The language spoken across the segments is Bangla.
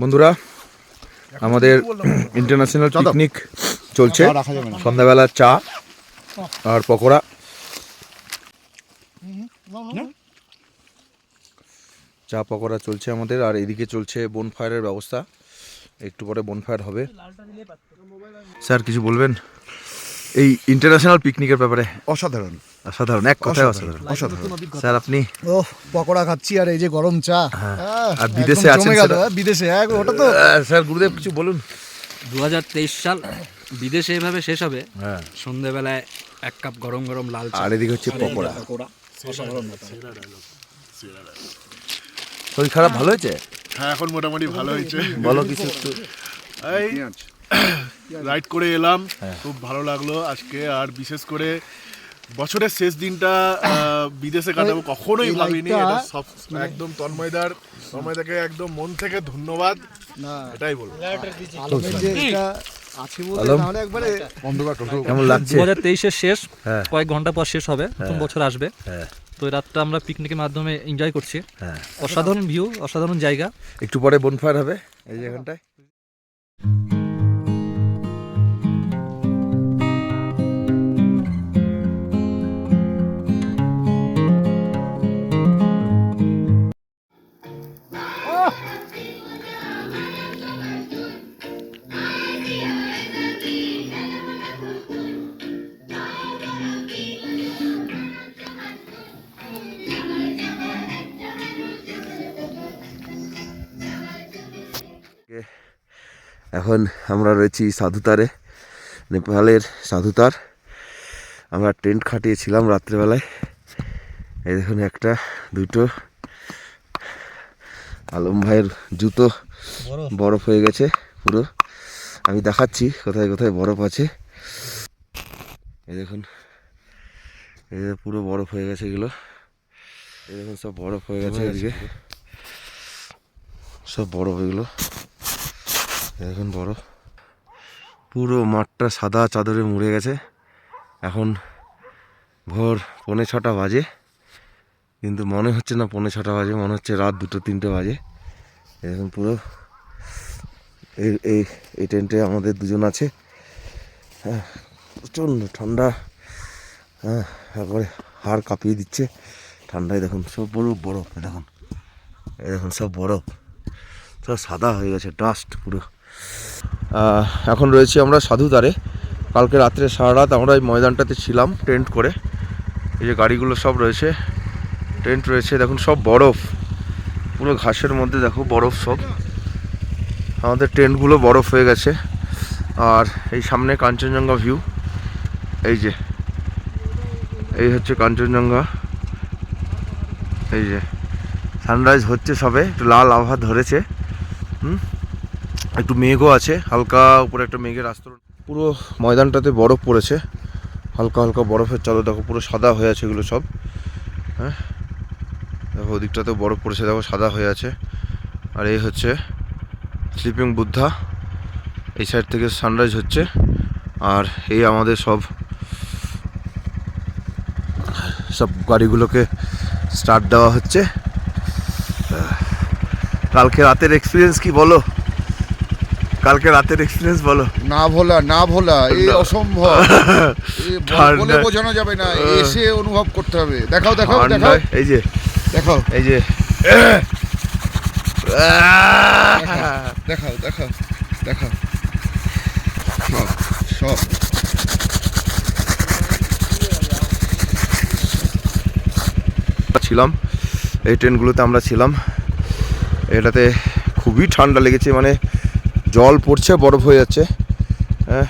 বন্ধুরা আমাদের ইন্টারন্যাশনাল পিকনিক চলছে। সন্ধ্যাবেলা চা আর পকোড়া। চা পকোড়া চলছে আমাদের আর এদিকে চলছে বনফায়ারের ব্যবস্থা। একটু পরে বনফায়ার হবে। স্যার কিছু বলবেন? এই ইন্টারন্যাশনাল পিকনিকের ব্যাপারে? অসাধারণ। অসাধারণ এক কথায় অসাধারণ। অসাধারণ। স্যার আপনি? ও পকোড়া খাচ্ছি আর এই যে গরম চা। আহ, আর বিদেশে আছেন স্যার। হ্যাঁ, বিদেশে এক ওটা তো স্যার গুরুদেব কিছু বলুন। দু হাজার তেইশ সাল বিদেশে এভাবে শেষ হবে হ্যাঁ। সন্ধেবেলায় এক কাপ গরম গরম লাল চা। আর এদিকে হচ্ছে পকোড়া। অসাধারণ। শরীর খারাপ ভালো হয়েছে? হ্যাঁ এখন মোটামুটি ভালো হয়েছে। বলো কিছু একটু। এই রাইড করে এলাম। খুব ভালো লাগল আজকে। আর বিশেষ করে বছরের শেষ দিনটা আহ, বিদেশে কাটাবো কখনোই ভাবিনি। এটা সব একদম তন্ময়দার তন্ময়দাকে একদম মন থেকে ধন্যবাদ। এটাই বলব। কেমন লাগছে? দু হাজার তেইশের শেষ। হ্যাঁ। কয়েক ঘণ্টা পর শেষ হবে। নতুন বছর আসবে। হ্যাঁ। তো রাতটা আমরা পিকনিকের মাধ্যমে এনজয় করছি। হ্যাঁ। অসাধারণ ভিউ অসাধারণ জায়গা। একটু পরে বনফায়ার হবে এই যে এখন আমরা রয়েছি সাধুতারে নেপালের সাধুতার। আমরা টেন্ট খাটিয়েছিলাম রাত্রেবেলায়। এই দেখুন একটা দুটো। আলম ভাইয়ের জুতো বরফ। হয়ে গেছে পুরো। আমি দেখাচ্ছি কোথায় কোথায় বরফ আছে। এই দেখুন এই পুরো বরফ হয়ে গেছে এগুলো। এই দেখুন সব বরফ হয়ে গেছে এদিকে। সব বরফ এগুলো। এখন বড় পুরো মাঠটা সাদা চাদরে মুড়ে গেছে। এখন ভোর পৌনে ছটা বাজে। কিন্তু মনে হচ্ছে না পৌনে ছটা বাজে, মনে হচ্ছে রাত দুটো তিনটে বাজে। এখন পুরো এই এই এই টেন্টে আমাদের দুজন আছে। হ্যাঁ প্রচণ্ড ঠান্ডা। হ্যাঁ তারপরে হাড় কাঁপিয়ে দিচ্ছে। ঠান্ডায় দেখুন, সব বরফ বরফ, দেখুন। দেখুন, সব বরফ। সব সাদা হয়ে গেছে, ডাস্ট পুরো। এখন রয়েছি আমরা সাধুদারে কালকে রাত্রে সারা রাত আমরা এই ময়দানটাতে ছিলাম টেন্ট করে। এই যে গাড়িগুলো সব রয়েছে, টেন্ট রয়েছে, দেখুন সব বরফ। পুরো ঘাসের মধ্যে দেখো বরফ সব। আমাদের টেন্টগুলো বরফ হয়ে গেছে। আর এই সামনে কাঞ্চনজঙ্ঘা ভিউ। এই যে, এই হচ্ছে কাঞ্চনজঙ্ঘা। এই যে, সানরাইজ হচ্ছে সবে। একটু লাল আভা ধরেছে। হুম? একটু মেঘও আছে, হালকা উপরে একটা মেঘের আস্তরণ। পুরো ময়দানটাতে বরফ পড়েছে, হালকা হালকা বরফের চাদর, দেখো পুরো সাদা হয়ে আছে এগুলো সব। হ্যাঁ? দেখো ওদিকটাতেও বরফ পড়েছে, দেখো সাদা হয়ে আছে। আর এই হচ্ছে স্লিপিং বুদ্ধা এই সাইড থেকে সানরাইজ হচ্ছে। আর এই আমাদের সব সব গাড়িগুলোকে স্টার্ট দেওয়া হচ্ছে। কালকে রাতের এক্সপিরিয়েন্স কি বলো? কালকে রাতের এক্সপিরিয়েন্স বলো। না ভোলা না ভোলা এই অসম্ভব। বলে বোঝানো যাবে না এসে অনুভব করতে হবে। দেখাও দেখাও দেখাও। এই যে। দেখাও। এই যে। দেখাও দেখাও দেখাও। সব সব। ছিলাম। এই ট্রেনগুলোতে আমরা ছিলাম। এটাতে খুবই ঠান্ডা লেগেছে মানে জল পড়ছে বরফ হয়ে যাচ্ছে। হ্যাঁ।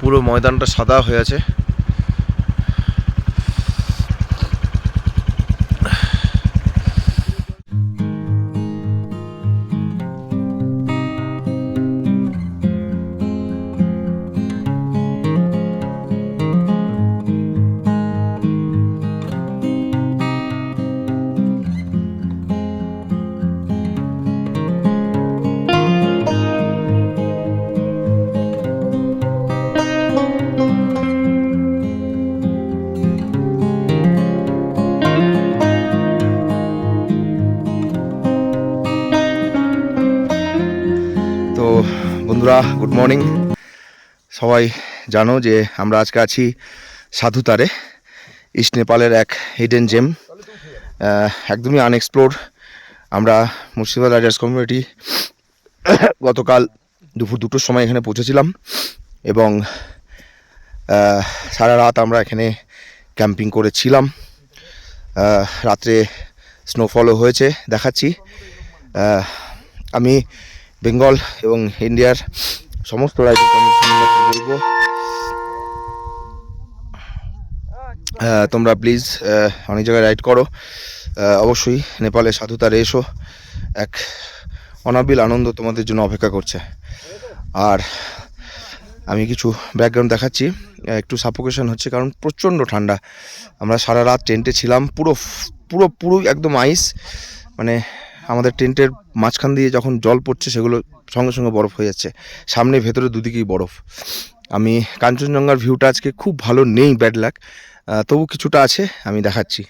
পুরো ময়দানটা সাদা হয়ে আছে। মর্নিং সবাই জানো যে আমরা আজকে আছি সাধুতারে ইস্ট নেপালের এক হিডেন জেম একদমই আনএক্সপ্লোর আমরা মুর্শিদাবাদ রাইডার্স কমিউনিটি গতকাল দুপুর দুটোর সময় এখানে পৌঁছেছিলাম এবং সারা রাত আমরা এখানে ক্যাম্পিং করেছিলাম। রাত্রে স্নোফলও হয়েছে, দেখাচ্ছি। আমি বেঙ্গল এবং ইন্ডিয়ার সমস্ত কমিশন বলব। তোমরা প্লিজ অনেক জায়গায় রাইড করো। অবশ্যই নেপালে সাধুতারে এসো। এক অনাবিল আনন্দ তোমাদের জন্য অপেক্ষা করছে। আর আমি কিছু ব্যাকগ্রাউন্ড দেখাচ্ছি। একটু সাফোকেশন হচ্ছে কারণ প্রচণ্ড ঠান্ডা। আমরা সারা রাত টেন্টে ছিলাম, পুরো পুরো পুরো একদম আইস মানে আমাদের টেন্টের মাঝখান দিয়ে যখন জল পড়ছে, সেগুলো সঙ্গে সঙ্গে বরফ হয়ে যাচ্ছে। সামনে ভেতরে দুদিকেই বরফ। আমি কাঞ্চনজঙ্ঘার ভিউটা আজকে খুব ভালো নেই ব্যাড লাক তবু কিছুটা আছে, আমি দেখাচ্ছি।